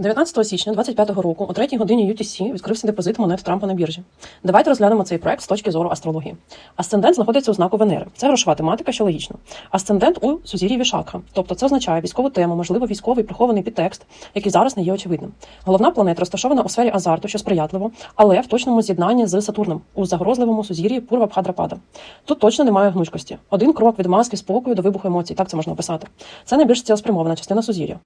19 січня 2025 року о 3 годині UTC відкрився депозит монет Трампа на біржі. Давайте розглянемо цей проект з точки зору астрології. Асцендент знаходиться у знаку Венери. Це грошова тематика, що логічно. Асцендент у сузір'ї Вішакха, тобто це означає військову тему, можливо, військовий прихований підтекст, який зараз не є очевидним. Головна планета розташована у сфері азарту, що сприятливо, але в точному з'єднанні з Сатурном у загрозливому сузір'ї Пурва Бхадрапада. Тут точно немає гнучкості. Один крок від маски спокою до вибуху емоцій. Так це можна описати. Це найбільш цілеспрямована частина сузір'я.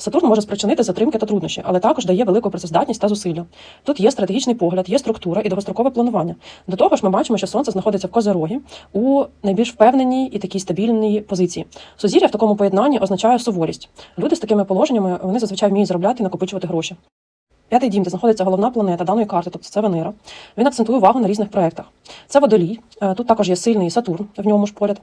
Сатурн може спричинити затримки та труднощі, але також дає велику працездатність та зусилля. Тут є стратегічний погляд, є структура і довгострокове планування. До того ж, ми бачимо, що сонце знаходиться в козорогі у найбільш впевненій і такій стабільній позиції. Сузір'я в такому поєднанні означає суворість. Люди з такими положеннями вони зазвичай вміють заробляти і накопичувати гроші. П'ятий дім, де знаходиться головна планета даної карти, тобто це Венера. Він акцентує увагу на різних проєктах. Це водолій. Е, Тут також є сильний Сатурн в ньому ж поряд.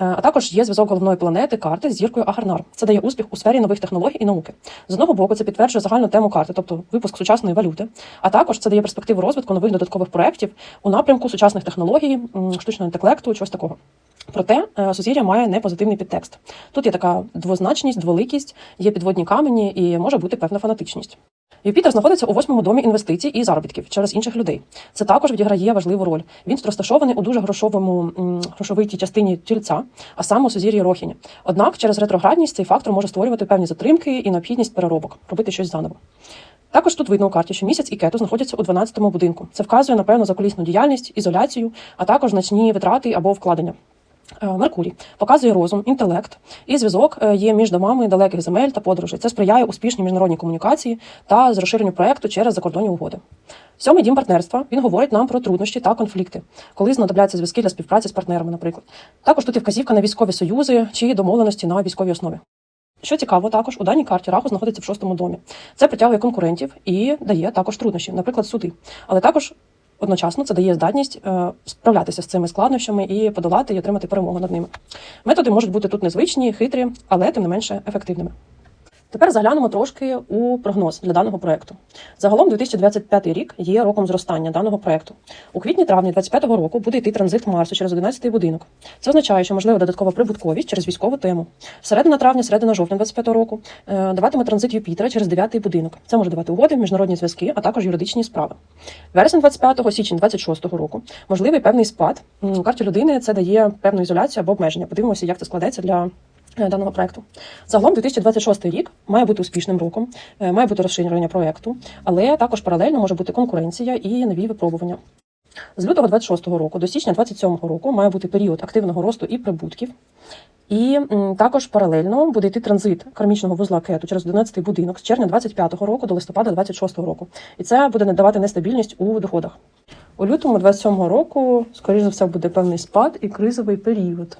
Е, А також є зв'язок головної планети карти з зіркою Агарнар. Це дає успіх у сфері нових технологій і науки. З одного боку, це підтверджує загальну тему карти, тобто випуск сучасної валюти. А також це дає перспективу розвитку нових додаткових проєктів у напрямку сучасних технологій, штучного інтелекту, чогось такого. Проте е, сузір'я має непозитивний підтекст. Тут є така двозначність, дволикість, є підводні камені і може бути певна фанатичність. Юпітер знаходиться у восьмому домі інвестицій і заробітків через інших людей. Це також відіграє важливу роль. Він розташований у дуже грошовому грошовитій частині тільця, а саме у сузір'ї Рохіні. Однак через ретроградність цей фактор може створювати певні затримки і необхідність переробок, робити щось заново. Також тут видно у карті, що місяць і кету знаходяться у 12-му будинку. Це вказує на певну закулісну діяльність, ізоляцію, а також значні витрати або вкладення. Е, Меркурій показує розум, інтелект і зв'язок е, є між домами далеких земель та подорожей. Це сприяє успішній міжнародній комунікації та з розширенню проекту через закордонні угоди. Сьомий дім партнерства він говорить нам про труднощі та конфлікти, коли знадобляться зв'язки для співпраці з партнерами, наприклад. Також тут є вказівка на військові союзи чи домовленості на військовій основі. Що цікаво, також у даній карті Раху знаходиться в шостому домі. Це притягує конкурентів і дає також труднощі, наприклад, суди. Але також одночасно це дає здатність е, справлятися з цими складнощами і подолати і отримати перемогу над ними. Методи можуть бути тут незвичні, хитрі, але тим не менше ефективними. Тепер заглянемо трошки у прогноз для даного проекту. Загалом 2025 рік є роком зростання даного проекту. У квітні-травні 2025 року буде йти транзит Марсу через 11-й будинок. Це означає, що можлива додаткова прибутковість через військову тему. Середина травня, середина жовтня 2025 року е, даватиме транзит Юпітера через 9-й будинок. Це може давати угоди, міжнародні зв'язки, а також юридичні справи. Вересень 25 січень 26 року можливий певний спад. У карті людини це дає певну ізоляцію або обмеження. Подивимося, як це складеться для даного проекту. Загалом 2026 рік має бути успішним роком, е, має бути розширення проекту, але також паралельно може бути конкуренція і нові випробування. З лютого 26 року до січня 27 року має бути період активного росту і прибутків. І також паралельно буде йти транзит кармічного вузла кету через 11-й будинок з червня 25 року до листопада 26 року. І це буде надавати нестабільність у доходах. У лютому 27 року, скоріш за все, буде певний спад і кризовий період.